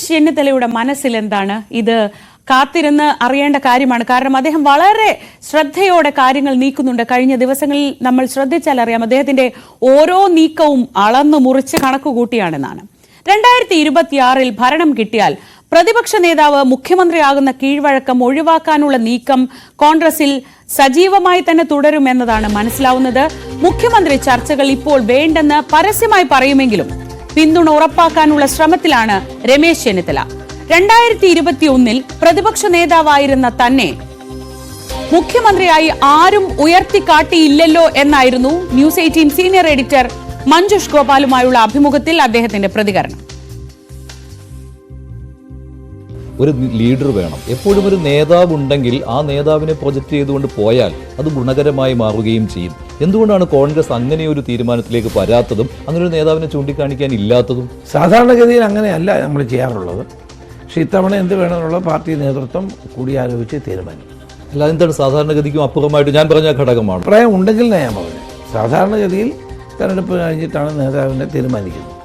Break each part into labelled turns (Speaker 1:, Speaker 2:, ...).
Speaker 1: രമേശ് ചെന്നിത്തലയുടെ മനസ്സിൽ എന്താണ് ഇത് കാത്തിരുന്ന് അറിയേണ്ട കാര്യമാണ്. കാരണം അദ്ദേഹം വളരെ ശ്രദ്ധയോടെ കാര്യങ്ങൾ നീക്കുന്നുണ്ട്. കഴിഞ്ഞ ദിവസങ്ങളിൽ നമ്മൾ ശ്രദ്ധിച്ചാൽ അറിയാം അദ്ദേഹത്തിന്റെ ഓരോ നീക്കവും അളന്നു മുറിച്ച് കണക്കുകൂട്ടിയാണെന്നാണ്. രണ്ടായിരത്തി ഇരുപത്തിയാറിൽ ഭരണം കിട്ടിയാൽ പ്രതിപക്ഷ നേതാവ് മുഖ്യമന്ത്രിയാകുന്ന കീഴ്വഴക്കം ഒഴിവാക്കാനുള്ള നീക്കം കോൺഗ്രസിൽ സജീവമായി തന്നെ തുടരുമെന്നതാണ് മനസ്സിലാവുന്നത്. മുഖ്യമന്ത്രി ചർച്ചകൾ ഇപ്പോൾ വേണ്ടെന്ന് പരസ്യമായി പറയുമെങ്കിലും പിന്തുണ ഉറപ്പാക്കാനുള്ള ശ്രമത്തിലാണ് രമേശ് ചെന്നിത്തല. രണ്ടായിരത്തി ഇരുപത്തി ഒന്നിൽ പ്രതിപക്ഷ നേതാവായിരുന്ന തന്നെ മുഖ്യമന്ത്രിയായി ആരും ഉയർത്തിക്കാട്ടിയില്ലല്ലോ എന്നായിരുന്നു news eighteen senior editor Manjush ഗോപാലുമായുള്ള അഭിമുഖത്തിൽ അദ്ദേഹത്തിന്റെ പ്രതികരണം.
Speaker 2: ഒരു ലീഡർ വേണം. എപ്പോഴും ഒരു നേതാവ് ഉണ്ടെങ്കിൽ ആ നേതാവിനെ പ്രൊജക്റ്റ് ചെയ്തുകൊണ്ട് പോയാൽ അത് ഗുണകരമായി മാറുകയും ചെയ്യും. എന്തുകൊണ്ടാണ് കോൺഗ്രസ് അങ്ങനെ ഒരു തീരുമാനത്തിലേക്ക് വരാത്തതും അങ്ങനെ ഒരു നേതാവിനെ ചൂണ്ടിക്കാണിക്കാൻ ഇല്ലാത്തതും?
Speaker 3: സാധാരണഗതിയിൽ അങ്ങനെയല്ല നമ്മൾ ചെയ്യാറുള്ളത്. പക്ഷേ ഇത്തവണ എന്ത് വേണമെന്നുള്ള പാർട്ടി നേതൃത്വം കൂടിയാലോചിച്ച് തീരുമാനിക്കും.
Speaker 2: അല്ല എന്താണ് സാധാരണഗതിക്കും അപ്പുറമായിട്ട് ഞാൻ പറഞ്ഞ ഘടകമാണ്?
Speaker 3: അഭിപ്രായം ഉണ്ടെങ്കിൽ ഞാൻ പറഞ്ഞു സാധാരണഗതിയിൽ തെരഞ്ഞെടുപ്പ് കഴിഞ്ഞിട്ടാണ് നേതാവിനെ തീരുമാനിക്കുന്നത്.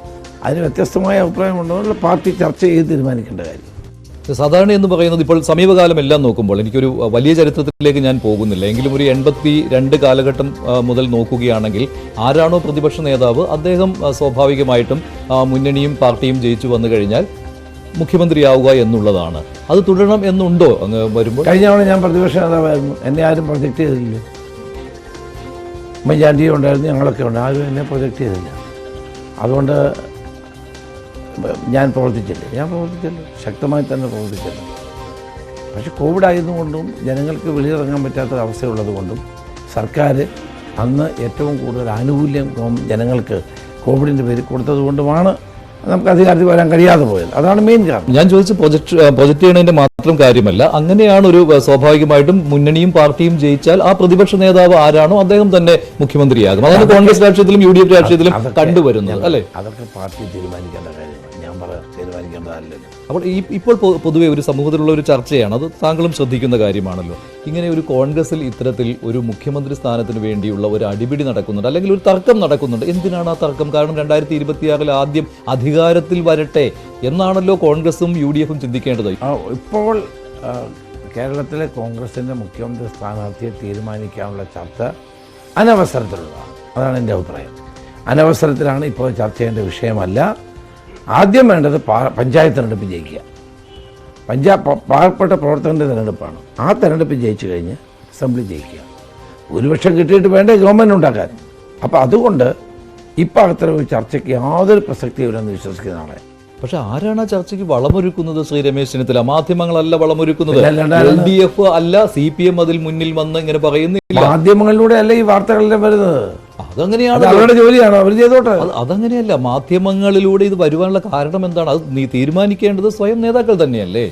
Speaker 3: അതിന് വ്യത്യസ്തമായ അഭിപ്രായം ഉണ്ടെന്നുള്ള പാർട്ടി ചർച്ച ചെയ്ത് തീരുമാനിക്കേണ്ട കാര്യം.
Speaker 2: സാധാരണ എന്ന് പറയുന്നത് ഇപ്പോൾ സമീപകാലം എല്ലാം നോക്കുമ്പോൾ എനിക്കൊരു വലിയ ചരിത്രത്തിലേക്ക് ഞാൻ പോകുന്നില്ല. എങ്കിലും ഒരു എൺപത്തി രണ്ട് കാലഘട്ടം മുതൽ നോക്കുകയാണെങ്കിൽ ആരാണോ പ്രതിപക്ഷ നേതാവ് അദ്ദേഹം സ്വാഭാവികമായിട്ടും മുന്നണിയും പാർട്ടിയും ജയിച്ചു വന്നു കഴിഞ്ഞാൽ മുഖ്യമന്ത്രിയാവുക എന്നുള്ളതാണ്. അത് തുടരണം എന്നുണ്ടോ അങ്ങ് വരുമ്പോൾ?
Speaker 3: കഴിഞ്ഞ തവണ ഞാൻ പ്രതിപക്ഷ നേതാവായിരുന്നു. എന്നെ ആരും പ്രൊജക്റ്റ് ചെയ്തില്ല. ഉമ്മൻചാണ്ടിയും ഉണ്ടായിരുന്നു ഞങ്ങളൊക്കെ ഉണ്ട്. ആരും എന്നെ പ്രൊജക്റ്റ് ചെയ്തില്ല. അതുകൊണ്ട് ഞാൻ പ്രവർത്തിച്ചില്ല. ഞാൻ പ്രവർത്തിച്ചില്ല. ശക്തമായി തന്നെ പ്രവർത്തിച്ചില്ല. പക്ഷെ കോവിഡ് ആയതുകൊണ്ടും ജനങ്ങൾക്ക് വെളിയിറങ്ങാൻ പറ്റാത്ത അവസ്ഥയുള്ളത് കൊണ്ടും സർക്കാർ അന്ന് ഏറ്റവും കൂടുതൽ ആനുകൂല്യം ജനങ്ങൾക്ക് കോവിഡിന്റെ പേരിൽ കൊടുത്തതുകൊണ്ടുമാണ് നമുക്ക് അധികാരത്തിൽ വരാൻ കഴിയാതെ പോയത്. അതാണ് മെയിൻ കാരണം.
Speaker 2: ഞാൻ ചോദിച്ച പ്രൊജക്ട് പ്രൊജക്ട് ചെയ്യണതിന്റെ മാത്രം കാര്യമല്ല അങ്ങനെയാണ് ഒരു സ്വാഭാവികമായിട്ടും മുന്നണിയും പാർട്ടിയും ജയിച്ചാൽ ആ പ്രതിപക്ഷ നേതാവ് ആരാണോ അദ്ദേഹം തന്നെ മുഖ്യമന്ത്രിയാകും. അതാണ് കോൺഗ്രസ് രാഷ്ട്രീയത്തിലും യു ഡി എഫ് രാഷ്ട്രീയത്തിലും കണ്ടുവരുന്നത് അല്ലേ?
Speaker 3: അതൊക്കെ പാർട്ടി തീരുമാനിക്കേണ്ട കാര്യമാണ്. പറയാം തീരുമാനിക്കേണ്ടതല്ലല്ലോ
Speaker 2: അപ്പോൾ ഈ ഇപ്പോൾ പൊതുവേ ഒരു സമൂഹത്തിലുള്ള ഒരു ചർച്ചയാണ്. അത് താങ്കളും ശ്രദ്ധിക്കുന്ന കാര്യമാണല്ലോ. ഇങ്ങനെ ഒരു കോൺഗ്രസിൽ ഇത്തരത്തിൽ ഒരു മുഖ്യമന്ത്രി സ്ഥാനത്തിന് വേണ്ടിയുള്ള ഒരു അടിപിടി നടക്കുന്നുണ്ട് അല്ലെങ്കിൽ ഒരു തർക്കം നടക്കുന്നുണ്ട്. എന്തിനാണ് ആ തർക്കം? കാരണം രണ്ടായിരത്തി ഇരുപത്തിയാറിൽ ആദ്യം അധികാരത്തിൽ വരട്ടെ എന്നാണല്ലോ കോൺഗ്രസും യു ഡി എഫും ചിന്തിക്കേണ്ടത്
Speaker 3: ഇപ്പോൾ കേരളത്തിലെ കോൺഗ്രസിന്റെ മുഖ്യമന്ത്രി സ്ഥാനാർത്ഥിയെ തീരുമാനിക്കാനുള്ള ചർച്ച അനവസരത്തിലുള്ളതാണ്. അതാണ് എന്റെ അഭിപ്രായം. അനവസരത്തിലാണ് ഇപ്പോൾ ചർച്ച ചെയ്യേണ്ട വിഷയമല്ല. ആദ്യം വേണ്ടത് പഞ്ചായത്ത് തിരഞ്ഞെടുപ്പ് ജയിക്കുക. പഞ്ചാ പാവപ്പെട്ട പ്രവർത്തകന്റെ തെരഞ്ഞെടുപ്പാണ്. ആ തിരഞ്ഞെടുപ്പ് ജയിച്ചു കഴിഞ്ഞ് അസംബ്ലി ജയിക്കുക. ഭൂരിപക്ഷം കിട്ടിയിട്ട് വേണ്ടേ ഗവൺമെന്റ് ഉണ്ടാക്കാൻ. അപ്പോൾ അതുകൊണ്ട് ഇപ്പം അത്തരം ഒരു ചർച്ചയ്ക്ക് യാതൊരു പ്രസക്തിയുമില്ലെന്ന് വിശ്വസിക്കുന്ന ആളെ.
Speaker 2: പക്ഷെ ആരാണ് ആ ചർച്ചയ്ക്ക് വളമൊരുക്കുന്നത് ശ്രീ രമേശ് ചെന്നിത്തല? മാധ്യമങ്ങളല്ല വളമൊരുക്കുന്നത്. എൽ ഡി എഫ് അല്ല സി പി എം അതിൽ മുന്നിൽ വന്ന് ഇങ്ങനെ പറയുന്നില്ല.
Speaker 3: മാധ്യമങ്ങളിലൂടെ അല്ല ഈ വാർത്തകളെല്ലാം വരുന്നത്?
Speaker 2: അതങ്ങനെയാണ്
Speaker 3: അത് അവരുടെ ജോലിയാണോ അവർ ചെയ്തോട്ടെ.
Speaker 2: അതങ്ങനെയല്ല മാധ്യമങ്ങളിലൂടെ ഇത് വരുവാനുള്ള കാരണം എന്താണ്? അത് നീ തീരുമാനിക്കേണ്ടത് സ്വയം നേതാക്കൾ തന്നെയല്ലേ?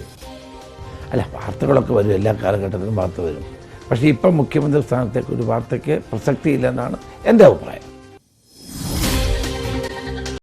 Speaker 3: അല്ല വാർത്തകളൊക്കെ വരും എല്ലാ കാലഘട്ടത്തിലും വാർത്ത വരും. പക്ഷേ ഇപ്പം മുഖ്യമന്ത്രി സ്ഥാനത്തേക്ക് ഒരു വാർത്തയ്ക്ക് പ്രസക്തിയില്ലെന്നാണ് എന്റെ അഭിപ്രായം.